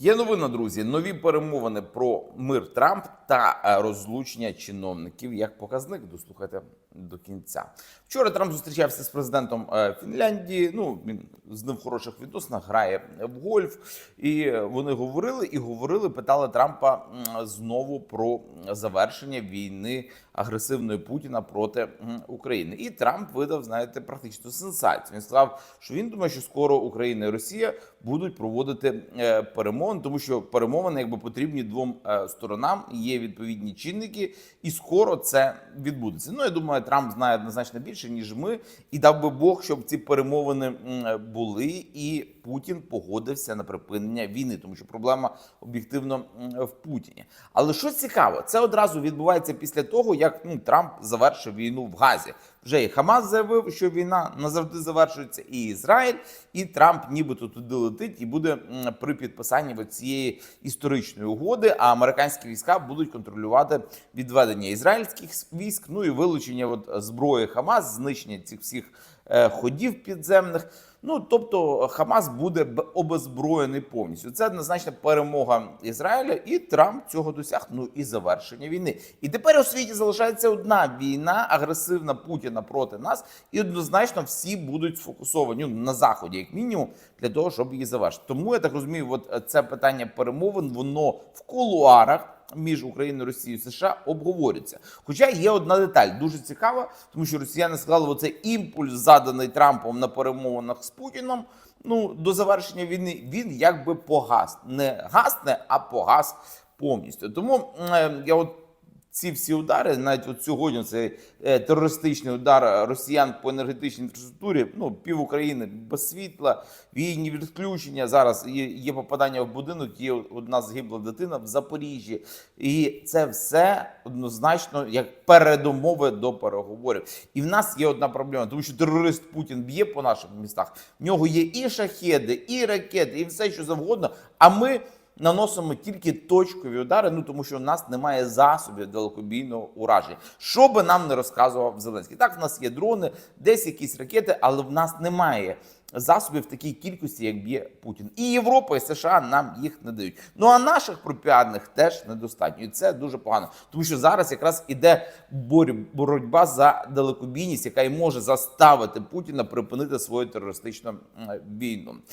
Є новина, друзі. Нові перемовини про мир Трамп та е, розлучення чиновників як показник. Дослухайте до кінця. Вчора Трамп зустрічався з президентом е, Фінляндії. Ну він з ним хороших відносинах грає в гольф, і вони говорили і говорили. Питали Трампа знову про завершення війни агресивної Путіна проти України. І Трамп видав, знаєте, практичну сенсацію. Він сказав, що він думає, що скоро Україна і Росія будуть проводити е, перемовини, тому що перемовини якби потрібні двом е, сторонам. Є відповідні чинники, і скоро це відбудеться. Ну я думаю, Трамп знає однозначно більше ніж ми, і дав би Бог, щоб ці перемовини були, і Путін погодився на припинення війни, тому що проблема об'єктивно в Путіні. Але що цікаво, це одразу відбувається після того, як ну Трамп завершив війну в Газі. Вже і Хамас заявив, що війна назавжди завершується, і Ізраїль, і Трамп нібито туди летить і буде при підписанні цієї історичної угоди. А американські війська будуть контролювати відведення ізраїльських військ, ну і вилучення от зброї Хамас, знищення цих всіх ходів підземних. Ну тобто Хамас буде обезброєний повністю. Це однозначно перемога Ізраїля, і Трамп цього досяг. Ну і завершення війни. І тепер у світі залишається одна війна, агресивна Путіна проти нас, і однозначно всі будуть сфокусовані ну, на заході, як мінімум, для того, щоб її завершити. Тому я так розумію, от е, це питання перемовин, воно в кулуарах. Між Україною, Росією і США обговорюється. Хоча є одна деталь дуже цікава, тому що росіяни сказали, оцей імпульс, заданий Трампом на перемовинах з Путіном. Ну до завершення війни він якби погас, не гасне, а погас повністю. Тому е, я от ці всі удари, навіть от сьогодні цей е, терористичний удар росіян по енергетичній інфраструктурі, ну пів України без світла, війні відключення. Зараз є, є попадання в будинок, є одна згибла дитина в Запоріжжі, і це все однозначно як передумови до переговорів. І в нас є одна проблема, тому що терорист Путін б'є по наших містах. В нього є і шахеди, і ракети, і все що завгодно. А ми наносимо тільки точкові удари, ну тому що у нас немає засобів далекобійного ураження. Що би нам не розказував Зеленський. Так, в нас є дрони, десь якісь ракети, але в нас немає засобів в такій кількості, як б'є Путін. І Європа, і США нам їх не дають. Ну а наших пропіарних теж недостатньо. І це дуже погано, тому що зараз якраз іде боротьба за далекобійність, яка й може заставити Путіна припинити свою терористичну війну.